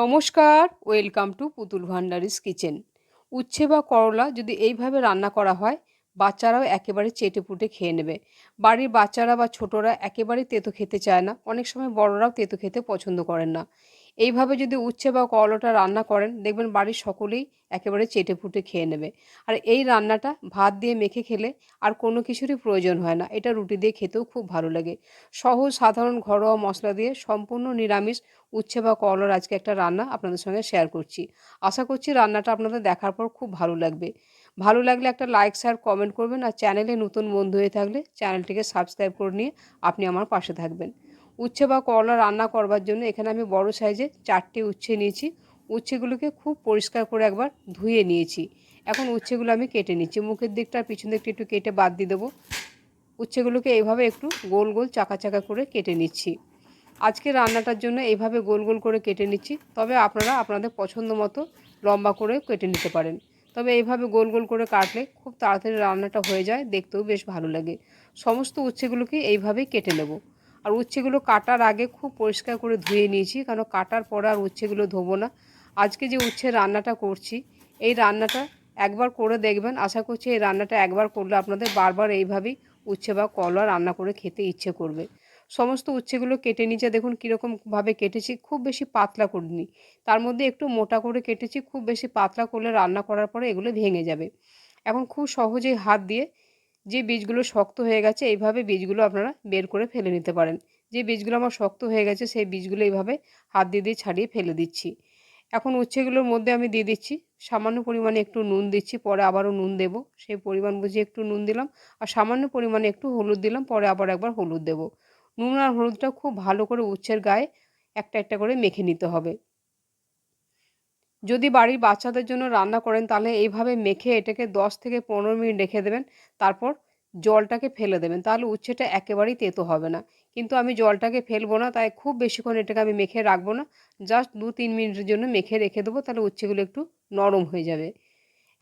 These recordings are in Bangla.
নমস্কার, ওয়েলকাম টু পুতুল ভান্ডারিস কিচেন। উচ্ছে বা করলা যদি এইভাবে রান্না করা হয়, বাচ্চারাও একেবারে চেটে পুটে খেয়ে নেবে। বাড়ির বাচ্চারা বা ছোটরা একেবারে তেতো খেতে চায় না। অনেক সময় বড়রাও তেতো খেতে পছন্দ করেন না। এইভাবে যদি উচ্ছে বা করলাটা রান্না করেন, দেখবেন বাড়ির সকলেই একেবারে চেটে ফুটে খেয়ে নেবে। আর এই রান্নাটা ভাত দিয়ে মেখে খেলে আর কোনো কিছুরই প্রয়োজন হয় না। এটা রুটি দিয়ে খেতেও খুব ভালো লাগে। সহজ, সাধারণ ঘরোয়া মশলা দিয়ে সম্পূর্ণ নিরামিষ উচ্ছে বা করলার আজকে একটা রান্না আপনাদের সঙ্গে শেয়ার করছি। আশা করছি রান্নাটা আপনাদের দেখার পর খুব ভালো লাগবে। ভালো লাগলে একটা লাইক শেয়ার কমেন্ট করবেন। আর চ্যানেলে নতুন বন্ধু হয়ে থাকলে চ্যানেলটিকে সাবস্ক্রাইব করে নিয়ে আপনি আমার পাশে থাকবেন। উচ্ছে বা করলা রান্না করবার জন্য এখানে আমি বড় সাইজে চারটে উচ্ছে নিয়েছি। উচ্ছেগুলোকে খুব পরিষ্কার করে একবার ধুয়ে নিয়েছি। এখন উচ্ছেগুলো আমি কেটে নিচ্ছি। মুখের দিকটা পিছন দিকটা একটু কেটে বাদ দিয়ে দেবো। উচ্ছেগুলোকে এইভাবে একটু গোল গোল চাকা চাকা করে কেটে নিচ্ছি। আজকে রান্নাটার জন্য এইভাবে গোল গোল করে কেটে নিচ্ছি। তবে আপনারা আপনাদের পছন্দ মতো লম্বা করে কেটে নিতে পারেন। তবে এইভাবে গোল গোল করে কাটলে খুব তাড়াতাড়ি রান্নাটা হয়ে যায়। দেখতেও বেশ ভালো লাগে। সমস্ত উচ্ছেগুলোকে এইভাবেই কেটে নেব। আর উচ্ছেগুলো কাটার আগে খুব পরিষ্কার করে ধুয়ে নিয়েছি কারণ কাটার পরে আর উচ্ছেগুলো ধোবো না। আজকে যে উচ্ছে রান্নাটা করছি, এই রান্নাটা একবার করে দেখবেন। আশা করছি এই রান্নাটা একবার করলে আপনাদের বারবার এইভাবেই উচ্ছে বা কলা রান্না করে খেতে ইচ্ছে করবে। সমস্ত উচ্ছেগুলো কেটে নিচে দেখুন কীরকমভাবে কেটেছি, খুব বেশি পাতলা করিনি। তার মধ্যে একটু মোটা করে কেটেছি, খুব বেশি পাতলা করলে রান্না করার পরে এগুলো ভেঙে যাবে। এখন খুব সহজেই হাত দিয়ে যে বীজগুলো শক্ত হয়ে গেছে, এইভাবে বীজগুলো আপনারা বের করে ফেলে নিতে পারেন। যে বীজগুলো আমার শক্ত হয়ে গেছে, সেই বীজগুলো এইভাবে হাত দিয়ে দিয়ে ছাড়িয়ে ফেলে দিচ্ছি। এখন উচ্ছেগুলোর মধ্যে আমি দিয়ে দিচ্ছি, সামান্য পরিমাণে একটু নুন দিচ্ছি, পরে আবারও নুন দেব। সেই পরিমাণ বুঝে একটু নুন দিলাম আর সামান্য পরিমাণে একটু হলুদ দিলাম, পরে আবার একবার হলুদ দেব। নুন আর হলুদটা খুব ভালো করে উচ্ছের গায়ে একটা একটা করে মেখে নিতে হবে। যদি বাড়ির বাচ্চাদের জন্য রান্না করেন, তাহলে এইভাবে মেখে এটাকে দশ থেকে পনেরো মিনিট রেখে দেবেন। তারপর জলটাকে ফেলে দেবেন। তাহলে উচ্ছেটা একেবারেই তেতো হবে না। কিন্তু আমি জলটাকে ফেলব না, তাই খুব বেশিক্ষণ এটাকে আমি মেখে রাখব না। জাস্ট দু তিন মিনিটের জন্য মেখে রেখে দেবো, তাহলে উচ্ছেগুলো একটু নরম হয়ে যাবে।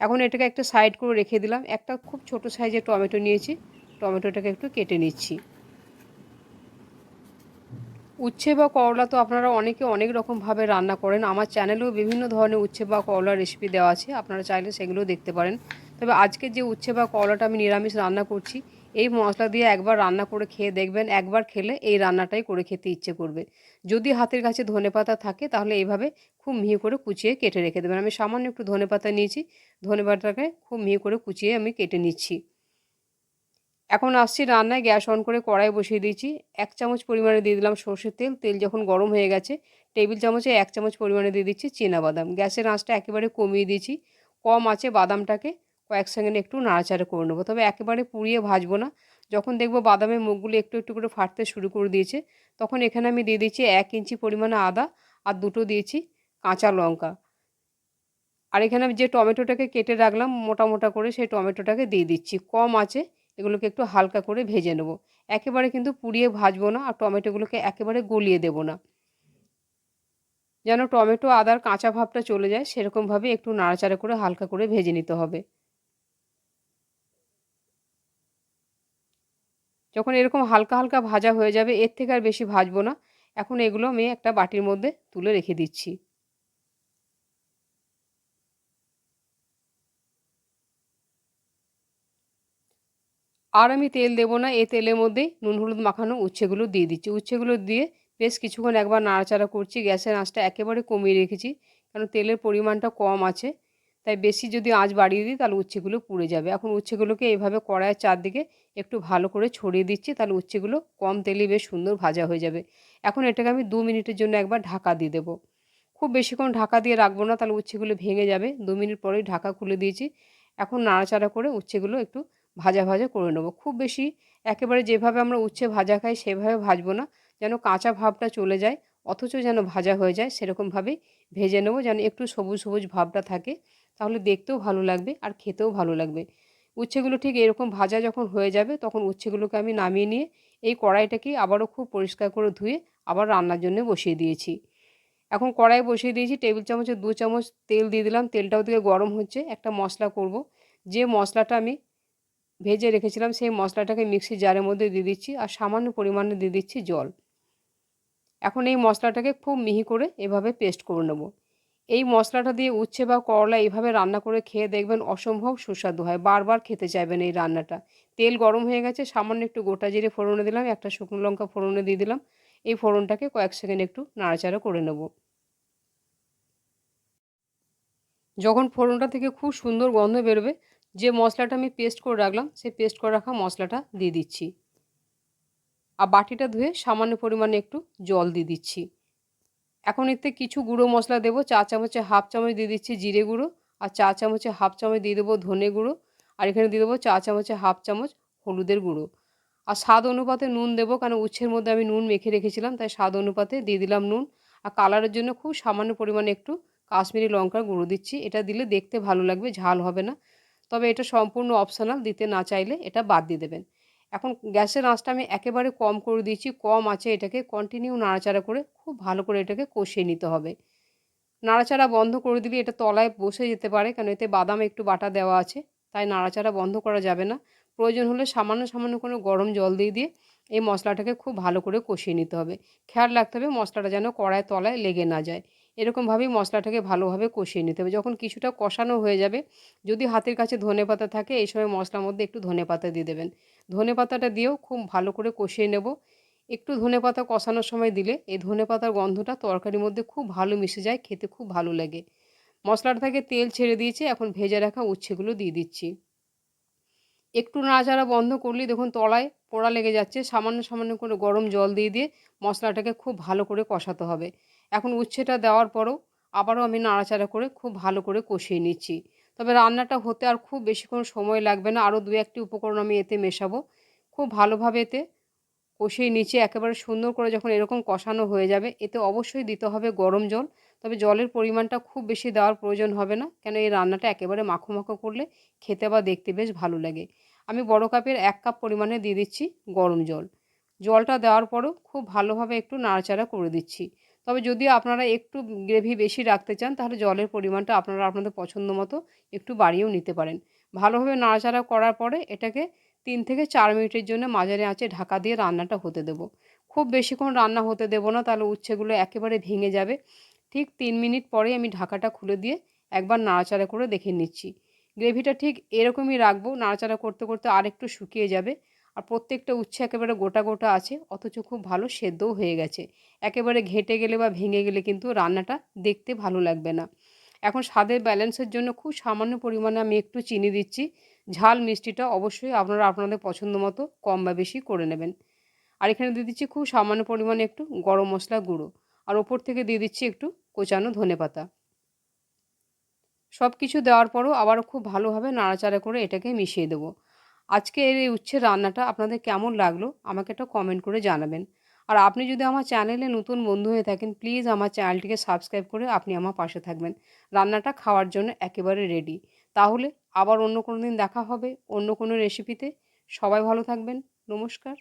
এখন এটাকে একটা সাইড করে রেখে দিলাম। একটা খুব ছোট সাইজের টমেটো নিয়েছি। টমেটোটাকে একটু কেটে নিচ্ছি। উচ্ছে বা করলা তো আপনারা অনেকে অনেক রকমভাবে রান্না করেন। আমার চ্যানেলেও বিভিন্ন ধরনের উচ্ছে বা করলার রেসিপি দেওয়া আছে, আপনারা চাইলে সেগুলোও দেখতে পারেন। তবে আজকে যে উচ্ছে বা করলাটা আমি নিরামিষ রান্না করছি, এই মশলা দিয়ে একবার রান্না করে খেয়ে দেখবেন, একবার খেলে এই রান্নাটাই করে খেতে ইচ্ছে করবে। যদি হাতের কাছে ধনে পাতা থাকে, তাহলে এইভাবে খুব মিহি করে কুচিয়ে কেটে রেখে দেবেন। আমি সামান্য একটু ধনে পাতা নিয়েছি ধনে পাতাটাকে খুব মিহি করে কুচিয়ে আমি কেটে নিচ্ছি। এখন আসছি রান্নায় গ্যাস অন করে কড়াই বসিয়ে দিয়েছি। এক চামচ পরিমাণে দিয়ে দিলাম সর্ষের তেল। তেল যখন গরম হয়ে গেছে, টেবিল চামচে এক চামচ পরিমাণে দিয়ে দিচ্ছি বাদাম। গ্যাসের আঁচটা একেবারে কমিয়ে দিয়েছি। কম আছে বাদামটাকে কয়েক সেকেন্ড একটু নাড়াচাড়া করে নেব। তবে একেবারে পুড়িয়ে ভাজবো না। যখন দেখব বাদামের মুখগুলো একটু একটু করে ফাটতে শুরু করে দিয়েছে, তখন এখানে আমি দিয়ে দিচ্ছি এক ইঞ্চি পরিমাণে আদা আর দুটো দিয়েছি কাঁচা লঙ্কা। আর এখানে আমি যে টমেটোটাকে কেটে রাখলাম, মোটা মোটা করে সেই টমেটোটাকে দিয়ে দিচ্ছি। কম আছে এগুলোকে একটু হালকা করে ভেজে নেব। একেবারে কিন্তু পুড়িয়ে ভাজবো না আর টমেটোগুলোকে একেবারে গলিয়ে দেব না। যেন টমেটো, আদার কাঁচা ভাবটা চলে যায়, সেরকমভাবে একটু নাড়াচাড়া করে হালকা করে ভেজে নিতে হবে। যখন এরকম হালকা হালকা ভাজা হয়ে যাবে, এর থেকে আর বেশি ভাজবো না। এখন এগুলো আমি একটা বাটির মধ্যে তুলে রেখে দিচ্ছি। আর আমি তেল দেবো না এই তেলের মধ্যেই নুন, হলুদ মাখানো উচ্ছেগুলো দিয়ে দিচ্ছি। উচ্ছেগুলো দিয়ে বেশ কিছুক্ষণ একবার নাড়াচাড়া করছি, গ্যাসের আঁচটা একেবারে কমিয়ে রেখেছি, কারণ তেলের পরিমাণটা কম আছে। তাই বেশি যদি আঁচ বাড়িয়ে দিই, তাহলে উচ্ছেগুলো পুড়ে যাবে। এখন উচ্ছেগুলোকে এইভাবে কড়াইয়ের চারদিকে একটু ভালো করে ছড়িয়ে দিচ্ছি, তাহলে উচ্ছেগুলো কম তেলে বেশ সুন্দর ভাজা হয়ে যাবে। এখন এটাকে আমি দু মিনিটের জন্য একবার ঢাকা দিয়ে দেবো। খুব বেশিক্ষণ ঢাকা দিয়ে রাখব না, তাহলে উচ্ছেগুলো ভেঙে যাবে। দু মিনিট পরেই ঢাকা খুলে দিয়েছি। এখন নাড়াচাড়া করে উচ্ছেগুলো একটু ভাজা ভাজা করে নেব। খুব বেশি একেবারে যেভাবে আমরা উচ্ছে ভাজা খাই সেভাবে ভাজবো না। যেন কাঁচা ভাবটা চলে যায়, অথচ যেন ভাজা হয়ে যায়, সেরকমভাবেই ভেজে নেব যেন একটু সবুজ সবুজ ভাবটা থাকে। তাহলে দেখতেও ভালো লাগবে আর খেতেও ভালো লাগবে। উচ্ছেগুলো ঠিক এরকম ভাজা যখন হয়ে যাবে তখন উচ্ছেগুলোকে আমি নামিয়ে নিয়ে এই কড়াইটাকে আবারও খুব পরিষ্কার করে ধুয়ে আবার রান্নার জন্য বসিয়ে দিয়েছি। এখন কড়াই বসিয়ে দিয়েছি, টেবিল চামচে দু চামচ তেল দিয়ে দিলাম। তেলটাও দিকে গরম হচ্ছে, একটা মশলা করব। যে মশলাটা আমি ভেজে রেখেছিলাম, সেই মশলাটাকে মিক্সি জারের মধ্যে দিয়ে দিচ্ছি আর সামান্য পরিমাণে দিয়ে দিচ্ছি জল। এখন এই মশলাটাকে খুব মিহি করে এভাবে পেস্ট করে নেব। এই মশলাটা দিয়ে উচ্ছে বা করলা এইভাবে রান্না করে খেয়ে দেখবেন অসম্ভব সুস্বাদু হয়। বারবার খেতে চাইবেন এই রান্নাটা। তেল গরম হয়ে গেছে, সামান্য একটু গোটা জিরে ফোড়নে দিলাম, একটা শুকনো লঙ্কা ফোড়নে দিয়ে দিলাম। এই ফোড়নটাকে কয়েক সেকেন্ড একটু নাড়াচাড়া করে নেব। যখন ফোড়নটা থেকে খুব সুন্দর গন্ধ বেরোবে যে মশলাটা আমি পেস্ট করে রাখলাম, সেই পেস্ট করে রাখা মশলাটা দিয়ে দিচ্ছি। আর বাটিটা ধুয়ে সামান্য পরিমাণে একটু জল দিয়ে দিচ্ছি। এখন এতে কিছু গুঁড়ো মশলা দেবো, চা চামচে হাফ চামচ দিয়ে দিচ্ছি জিরে গুঁড়ো, আর চা চামচে হাফ চামচ দিয়ে দেবো ধনে গুঁড়ো, আর এখানে দিয়ে দেবো চা চামচে হাফ চামচ হলুদের গুঁড়ো। আর স্বাদ অনুপাতে নুন দেবো, কারণ উচ্ছের মধ্যে আমি নুন মেখে রেখেছিলাম, তাই স্বাদ অনুপাতে দিয়ে দিলাম নুন। আর কালারের জন্য খুব সামান্য পরিমাণে একটু কাশ্মীরি লঙ্কার গুঁড়ো দিচ্ছি, এটা দিলে দেখতে ভালো লাগবে, ঝাল হবে না। তবে এটা সম্পূর্ণ অপশনাল দিতে না চাইলে এটা বাদ দিয়ে দেবেন। এখন গ্যাসের আঁচটা আমি একেবারে কম করে দিয়েছি, কম আছে এটাকে কন্টিনিউ নাড়াচাড়া করে খুব ভালো করে এটাকে কষিয়ে নিতে হবে। নাড়াচাড়া বন্ধ করে দিলে এটা তলায় বসে যেতে পারে, কেন এতে বাদাম একটু বাটা দেওয়া আছে, তাই নাড়াচাড়া বন্ধ করা যাবে না। প্রয়োজন হলে সামান্য সামান্য কোনো গরম জল দিয়ে দিয়ে এই মশলাটাকে খুব ভালো করে কষিয়ে নিতে হবে। খেয়াল রাখতে হবে মশলাটা যেন কড়ায় তলায় লেগে না যায়। এরকমভাবেই মশলাটাকে ভালোভাবে কষিয়ে নিতে হবে। যখন কিছুটা কষানো হয়ে যাবে, যদি হাতের কাছে ধনে পাতা থাকে, এই সময় মশলার মধ্যে একটু ধনে পাতা দিয়ে দেবেন। ধনে পাতাটা দিয়েও খুব ভালো করে কষিয়ে নেব। একটু ধনে পাতা কষানোর সময় দিলে এই ধনে পাতার গন্ধটা তরকারির মধ্যে খুব ভালো মিশে যায়, খেতে খুব ভালো লাগে। মশলাটা থেকে তেল ছেড়ে দিয়েছে, এখন ভেজে রাখা উচ্ছেগুলো দিয়ে দিচ্ছি। একটু নাড়াচাড়া বন্ধ করলেই দেখুন তলায় পোড়া লেগে যাচ্ছে। সামান্য সামান্য করে গরম জল দিয়ে দিয়ে মশলাটাকে খুব ভালো করে কষাতে হবে। এখন উচ্ছেটা দেওয়ার পরও আবারও আমি নাড়াচাড়া করে খুব ভালো করে কষিয়ে নিচ্ছি। তবে রান্নাটা হতে আর খুব বেশিক্ষণ সময় লাগবে না, আরও দু একটি উপকরণ আমি এতে মেশাবো। খুব ভালোভাবে এতে কষিয়ে নিচে একেবারে সুন্দর করে যখন এরকম কষানো হয়ে যাবে, এতে অবশ্যই দিতে হবে গরম জল। তবে জলের পরিমাণটা খুব বেশি দেওয়ার প্রয়োজন হবে না, কেন এই রান্নাটা একেবারে মাখো মাখো করলে খেতে বা দেখতে বেশ ভালো লাগে। আমি বড় কাপের এক কাপ পরিমাণে দিয়ে দিচ্ছি গরম জল। জলটা দেওয়ার পরও খুব ভালোভাবে একটু নাড়াচাড়া করে দিচ্ছি। তবে যদি আপনারা একটু গ্রেভি বেশি রাখতে চান, তাহলে জলের পরিমাণটা আপনারা আপনাদের পছন্দ মতো একটু বাড়িয়েও নিতে পারেন। ভালোভাবে নাড়াচাড়া করার পরে এটাকে তিন থেকে চার মিনিটের জন্য মাঝারি আঁচে ঢাকা দিয়ে রান্নাটা হতে দেবো। খুব বেশিক্ষণ রান্না হতে দেবো না, তাহলে উচ্ছেগুলো একেবারে ভেঙে যাবে। ঠিক তিন মিনিট পরেই আমি ঢাকাটা খুলে দিয়ে একবার নাড়াচাড়া করে দেখে নিচ্ছি। গ্রেভিটা ঠিক এরকমই রাখব, নাড়াচাড়া করতে করতে আরেকটু শুকিয়ে যাবে। আর প্রত্যেকটা উচ্ছে একেবারে গোটা গোটা আছে, অথচ খুব ভালো সেদ্ধও হয়ে গেছে। একেবারে ঘেটে গেলে বা ভেঙে গেলে কিন্তু রান্নাটা দেখতে ভালো লাগবে না। এখন স্বাদের ব্যালেন্সের জন্য খুব সামান্য পরিমাণে আমি একটু চিনি দিচ্ছি। ঝাল মিষ্টিটা অবশ্যই আপনারা আপনাদের পছন্দ মতো কম বা বেশি করে নেবেন। আর এখানে দিয়ে দিচ্ছি খুব সামান্য পরিমাণে একটু গরম মশলা গুঁড়ো। আর ওপর থেকে দিয়ে দিচ্ছি একটু কোচানো ধনে পাতা। সব কিছু দেওয়ার পরও আবার খুব ভালোভাবে নাড়াচাড়া করে এটাকে মিশিয়ে দেবো। আজকে এই উচ্ছের রান্নাটা আপনাদের কেমন লাগল, আমাকে একটা কমেন্ট করে জানাবেন। আর আপনি যদি আমার চ্যানেলে নতুন বন্ধু হয়ে থাকেন প্লিজ আমার চ্যানেলটিকে সাবস্ক্রাইব করে আপনি আমার পাশে থাকবেন। রান্নাটা খাওয়ার জন্য একেবারে রেডি তাহলে আবার অন্য কোনো দিন দেখা হবে অন্য কোনো রেসিপিতে সবাই ভালো থাকবেন। নমস্কার।